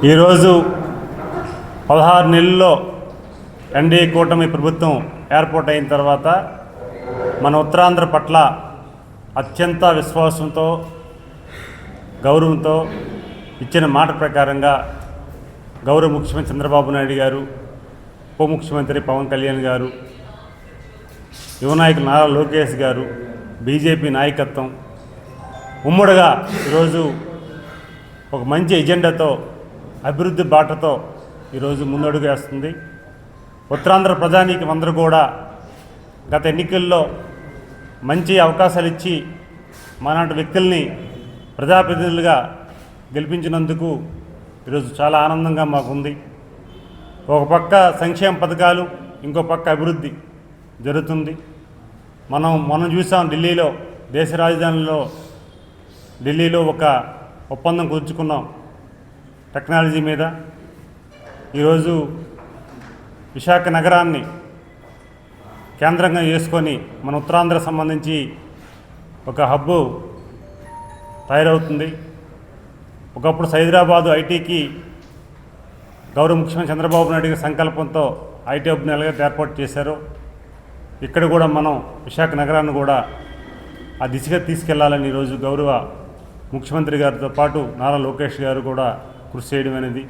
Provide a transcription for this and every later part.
ఈరోజు పదహారు నెలల్లో ఎన్డీఏ కూటమి ప్రభుత్వం ఏర్పాటు అయిన తర్వాత మన ఉత్తరాంధ్ర పట్ల అత్యంత విశ్వాసంతో గౌరవంతో ఇచ్చిన మాట ప్రకారంగా గౌరవ ముఖ్యమంత్రి చంద్రబాబు నాయుడు గారు ఉప ముఖ్యమంత్రి పవన్ కళ్యాణ్ గారు యువనాయకులు నారా లోకేష్ గారు బీజేపీ నాయకత్వం ఉమ్మడిగా ఈరోజు ఒక మంచి ఎజెండాతో అభివృద్ధి బాటతో ఈరోజు ముందడుగు వేస్తుంది. ఉత్తరాంధ్ర ప్రజానీకం అందరూ కూడా గత ఎన్నికల్లో మంచి అవకాశాలు ఇచ్చి మాలాంటి వ్యక్తుల్ని ప్రజాప్రతినిధులుగా గెలిపించినందుకు ఈరోజు చాలా ఆనందంగా మాకుంది. ఒక పక్క సంక్షేమ పథకాలు ఇంకో పక్క అభివృద్ధి జరుగుతుంది. మనం మనం చూసాం ఢిల్లీలో దేశ రాజధానిలో ఢిల్లీలో ఒక ఒప్పందం కుదుర్చుకున్నాం. టెక్నాలజీ మీద ఈరోజు విశాఖ నగరాన్ని కేంద్రంగా చేసుకొని మన ఉత్తరాంధ్ర సంబంధించి ఒక హబ్బు తయారవుతుంది. ఒకప్పుడు హైదరాబాదు ఐటీకి గౌరవ ముఖ్యమంత్రి చంద్రబాబు నాయుడు గారి సంకల్పంతో ఐటీ హబ్ని ఎలాగైతే ఏర్పాటు చేశారో. ఇక్కడ కూడా మనం విశాఖ నగరాన్ని కూడా ఆ దిశగా తీసుకెళ్ళాలని ఈరోజు గౌరవ ముఖ్యమంత్రి గారితో పాటు నారా లోకేష్ గారు కూడా కృషి చేయడం అనేది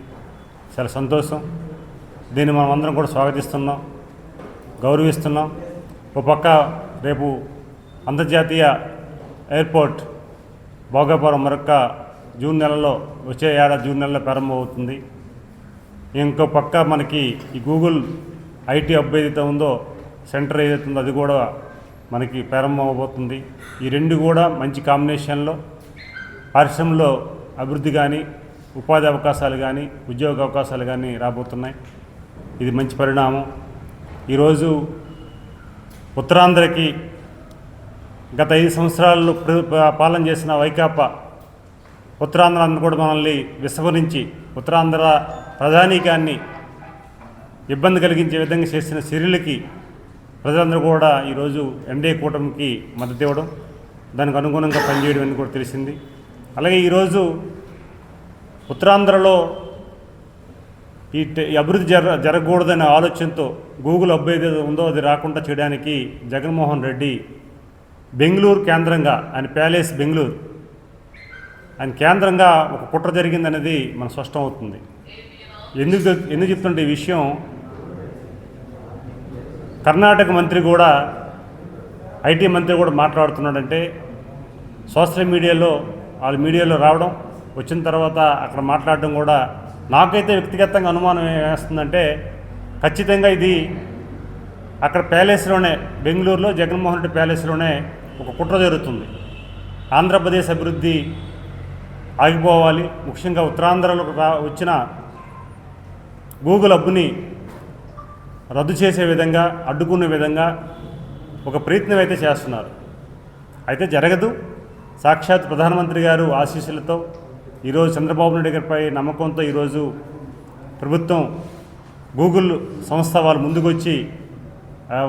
చాలా సంతోషం. దీన్ని మనం అందరం కూడా స్వాగతిస్తున్నాం. గౌరవిస్తున్నాం. ఒక పక్క రేపు అంతర్జాతీయ ఎయిర్పోర్ట్ భోగాపురం మరొక జూన్ నెలలో వచ్చే ఏడాది జూన్ నెలలో ప్రారంభమవుతుంది. ఇంకో పక్క మనకి ఈ గూగుల్ ఐటీ హబ్ ఏదైతే ఉందో సెంటర్ ఏదైతే ఉందో అది కూడా మనకి ప్రారంభమవబోతుంది. ఈ రెండు కూడా మంచి కాంబినేషన్లో పరిశ్రమలో అభివృద్ధి కానీ ఉపాధి అవకాశాలు కానీ ఉద్యోగ అవకాశాలు కానీ రాబోతున్నాయి. ఇది మంచి పరిణామం. ఈరోజు ఉత్తరాంధ్రకి గత ఐదు సంవత్సరాల్లో ప్ర- పాలన చేసిన వైకాపా ఉత్తరాంధ్రాన్ని కూడా మనల్ని విస్మరించి ఉత్తరాంధ్ర ప్రధానికాన్ని ఇబ్బంది కలిగించే విధంగా చేసిన చర్యలకి ప్రజలందరూ కూడా ఈరోజు ఎన్డీఏ కూటమికి మద్దతు ఇవ్వడం దానికి అనుగుణంగా పనిచేయడం అని కూడా తెలిసింది. అలాగే ఈరోజు ఉత్తరాంధ్రలో ఈ అభివృద్ధి జర జరగకూడదనే ఆలోచనతో గూగుల్ హబ్ ఏదైతే ఉందో అది రాకుండా చేయడానికి జగన్మోహన్ రెడ్డి బెంగళూరు కేంద్రంగా ఆయన ప్యాలెస్ బెంగళూరు ఆయన కేంద్రంగా ఒక కుట్ర జరిగిందనేది మనకు స్పష్టం అవుతుంది ఎందుకు ఎందుకు చెప్తుంటే ఈ విషయం కర్ణాటక మంత్రి కూడా ఐటీ మంత్రి కూడా మాట్లాడుతున్నాడంటే సోషల్ మీడియాలో వాళ్ళ మీడియాలో రావడం వచ్చిన తర్వాత అక్కడ మాట్లాడడం కూడా నాకైతే వ్యక్తిగతంగా అనుమానం వేస్తుందంటే ఖచ్చితంగా ఇది అక్కడ ప్యాలెస్లోనే బెంగళూరులో జగన్మోహన్ రెడ్డి ప్యాలెస్లోనే ఒక కుట్ర జరుగుతుంది. ఆంధ్రప్రదేశ్ అభివృద్ధి ఆగిపోవాలి. ముఖ్యంగా ఉత్తరాంధ్రలో వచ్చిన గూగుల్ అబ్బుని రద్దు చేసే విధంగా అడ్డుకునే విధంగా ఒక ప్రయత్నం అయితే చేస్తున్నారు. అయితే జరగదు. సాక్షాత్ ప్రధానమంత్రి గారు ఆశీస్సులతో ఈరోజు చంద్రబాబు నాయుడు గారిపై నమ్మకంతో ఈరోజు ప్రభుత్వం గూగుల్ సంస్థ వాళ్ళు ముందుకొచ్చి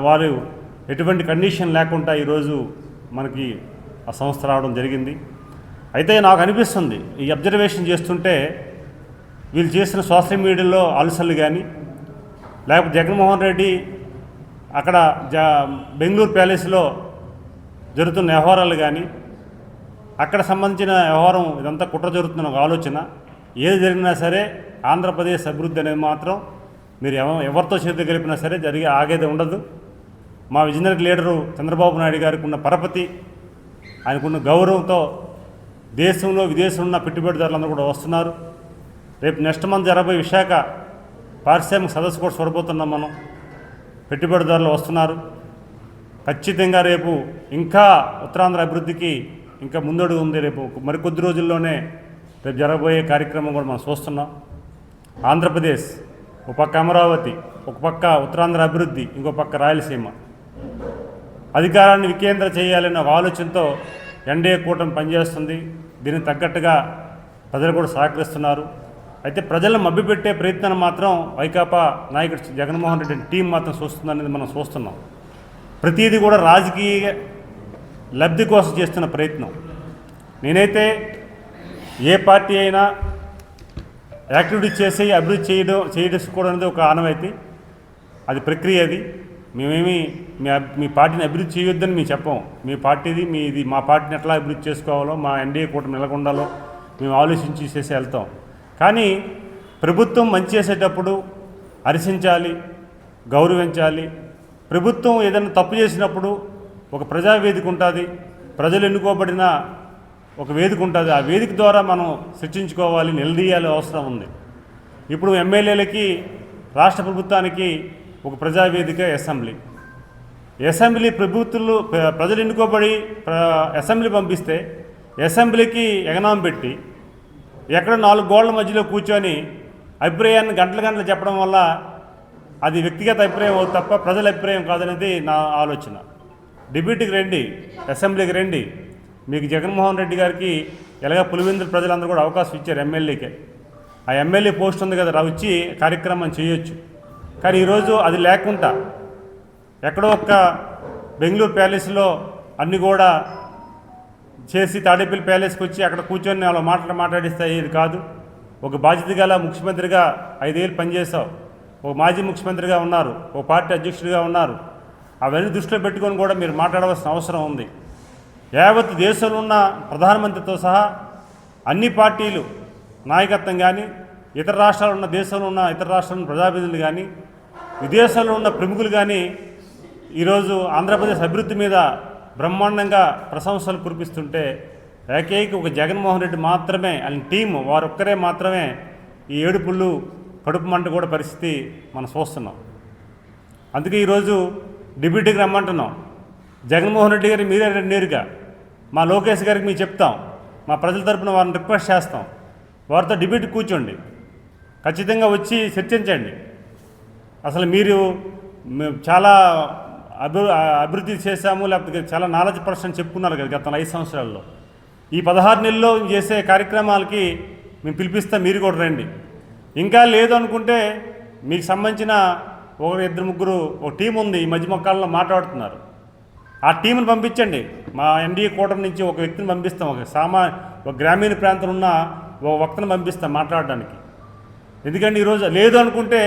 వారు ఎటువంటి కండిషన్ లేకుండా ఈరోజు మనకి ఆ సంస్థ రావడం జరిగింది. అయితే నాకు అనిపిస్తుంది ఈ అబ్జర్వేషన్ చేస్తుంటే వీళ్ళు చేసిన సోషల్ మీడియాలో అలసలు కానీ లేకపోతే జగన్మోహన్ రెడ్డి అక్కడ జా బెంగళూరు ప్యాలెస్లో జరుగుతున్న వ్యవహారాలు కానీ అక్కడ సంబంధించిన వ్యవహారం ఇదంతా కుట్ర జరుగుతున్న ఒక ఆలోచన. ఏది జరిగినా సరే ఆంధ్రప్రదేశ్ అభివృద్ధి అనేది మాత్రం మీరు ఎవ ఎవరితో చేతి గెలిపినా సరే జరిగే ఆగేది ఉండదు. మా విజనరీ లీడరు చంద్రబాబు నాయుడు గారికి ఉన్న పరపతి ఆయనకున్న గౌరవంతో దేశంలో విదేశంలో ఉన్న పెట్టుబడిదారులందరూ కూడా వస్తున్నారు. రేపు నెక్స్ట్ మంత్ జరగబోయే విశాఖ పారిశ్రామిక సదస్సు కూడా చూడబోతున్నాం మనం. పెట్టుబడిదారులు వస్తున్నారు. ఖచ్చితంగా రేపు ఇంకా ఉత్తరాంధ్ర అభివృద్ధికి ఇంకా ముందడుగు ఉంది రేపు మరికొద్ది రోజుల్లోనే రేపు జరగబోయే కార్యక్రమం కూడా మనం చూస్తున్నాం. ఆంధ్రప్రదేశ్ ఒక పక్క అమరావతి ఒక పక్క ఉత్తరాంధ్ర అభివృద్ధి ఇంకో పక్క రాయలసీమ. అధికారాన్ని వికేంద్ర చేయాలన్న ఆలోచనతో ఎన్డీఏ కూటమి పనిచేస్తుంది. దీనికి తగ్గట్టుగా ప్రజలు కూడా సహకరిస్తున్నారు. అయితే ప్రజలను మభ్యపెట్టే ప్రయత్నం మాత్రం వైకాపా నాయకుడు జగన్మోహన్ రెడ్డి టీం మాత్రం చూస్తుందనేది మనం చూస్తున్నాం. ప్రతిదీ కూడా రాజకీయ లబ్ధి కోసం చేస్తున్న ప్రయత్నం. నేనైతే ఏ పార్టీ అయినా యాక్టివిటీ చేసి అభివృద్ధి చేయడం చేయడం అనేది ఒక ఆనవాయితీ అది ప్రక్రియ అది. మేమేమి మీ మీ పార్టీని అభివృద్ధి చేయొద్దని మేము చెప్పం. మీ పార్టీది మీ ఇది మా పార్టీని ఎట్లా అభివృద్ధి చేసుకోవాలో మా ఎన్డీఏ కూటమి నెలకొండాలో మేము ఆలోచించి చేసి వెళ్తాం. కానీ ప్రభుత్వం మంచి చేసేటప్పుడు హర్షించాలి గౌరవించాలి. ప్రభుత్వం ఏదైనా తప్పు చేసినప్పుడు ఒక ప్రజావేదిక ఉంటుంది. ప్రజలు ఎన్నుకోబడిన ఒక వేదిక ఉంటుంది. ఆ వేదిక ద్వారా మనం చర్చించుకోవాలి నిలదీయాలి అవసరం ఉంది. ఇప్పుడు ఎమ్మెల్యేలకి రాష్ట్ర ప్రభుత్వానికి ఒక ప్రజావేదిక అసెంబ్లీ. అసెంబ్లీ ప్రభుత్వాలు ప్రజలు ఎన్నుకోబడి ప్ర- అసెంబ్లీ పంపిస్తే అసెంబ్లీకి ఎగనాం పెట్టి ఎక్కడ నాలుగు గోళ్ళ మధ్యలో కూర్చొని అభిప్రాయాన్ని గంటల గంటలు చెప్పడం వల్ల అది వ్యక్తిగత అభిప్రాయం తప్ప ప్రజల అభిప్రాయం కాదనేది నా ఆలోచన. డిబ్యూటీకి రండి అసెంబ్లీకి రండి. మీకు జగన్మోహన్ రెడ్డి గారికి ఎలాగ పులివెందుల ప్రజలందరూ కూడా అవకాశం ఇచ్చారు ఎమ్మెల్యేకే. ఆ ఎమ్మెల్యే పోస్ట్ ఉంది కదా వచ్చి కార్యక్రమం చేయొచ్చు. కానీ ఈరోజు అది లేకుండా ఎక్కడో ఒక్క బెంగళూరు ప్యాలెస్లో అన్ని కూడా చేసి తాడేపల్లి ప్యాలెస్కి వచ్చి అక్కడ కూర్చొని వాళ్ళు మాటలు మాట్లాడిస్తే ఇది కాదు. ఒక బాధ్యత గల ముఖ్యమంత్రిగా ఐదేళ్ళు పనిచేశావు. ఒక మాజీ ముఖ్యమంత్రిగా ఉన్నారు. ఒక పార్టీ అధ్యక్షుడిగా ఉన్నారు. అవన్నీ దృష్టిలో పెట్టుకొని కూడా మీరు మాట్లాడవలసిన అవసరం ఉంది. యావత్ దేశంలో ఉన్న ప్రధానమంత్రితో సహా అన్ని పార్టీలు నాయకత్వం కానీ ఇతర రాష్ట్రాలు ఉన్న దేశంలో ఉన్న ఇతర రాష్ట్రాల ప్రజాప్రతినిధులు కానీ విదేశాల్లో ఉన్న ప్రముఖులు కానీ ఈరోజు ఆంధ్రప్రదేశ్ అభివృద్ధి మీద బ్రహ్మాండంగా ప్రశంసలు కురిపిస్తుంటే ఏకైక ఒక జగన్మోహన్ రెడ్డి మాత్రమే ఆయన టీం వారొక్కరే మాత్రమే ఈ ఏడుపుళ్ళు కడుపు మంట కూడా పరిస్థితి మనం చూస్తున్నాం. అందుకే ఈరోజు డిప్యూటీకి రమ్మంటున్నాం. జగన్మోహన్ రెడ్డి గారికి మీరే నేరుగా మా లోకేష్ గారికి మేము చెప్తాం. మా ప్రజల తరపున వారిని రిక్వెస్ట్ చేస్తాం. వారితో డిబేట్ కూర్చోండి. ఖచ్చితంగా వచ్చి చర్చించండి. అసలు మీరు మేము చాలా అభి అభివృద్ధి చేశాము లేకపోతే చాలా నాలెడ్జ్ పర్సన్ చెప్పుకున్నారు కదా గత ఐదు సంవత్సరాల్లో. ఈ పదహారు నెలల్లో చేసే కార్యక్రమాలకి మేము పిలిపిస్తాం మీరు కూడా రండి. ఇంకా లేదు అనుకుంటే మీకు సంబంధించిన ఒకరు ఇద్దరు ముగ్గురు ఒక టీం ఉంది ఈ మధ్య మొక్కల్లో మాట్లాడుతున్నారు. ఆ టీంని పంపించండి. మా ఎన్డీఏ కూటమి నుంచి ఒక వ్యక్తిని పంపిస్తాం. ఒక సామా ఒక గ్రామీణ ప్రాంతంలో ఉన్న ఒక వక్తను పంపిస్తాం మాట్లాడడానికి. ఎందుకంటే ఈరోజు లేదు అనుకుంటే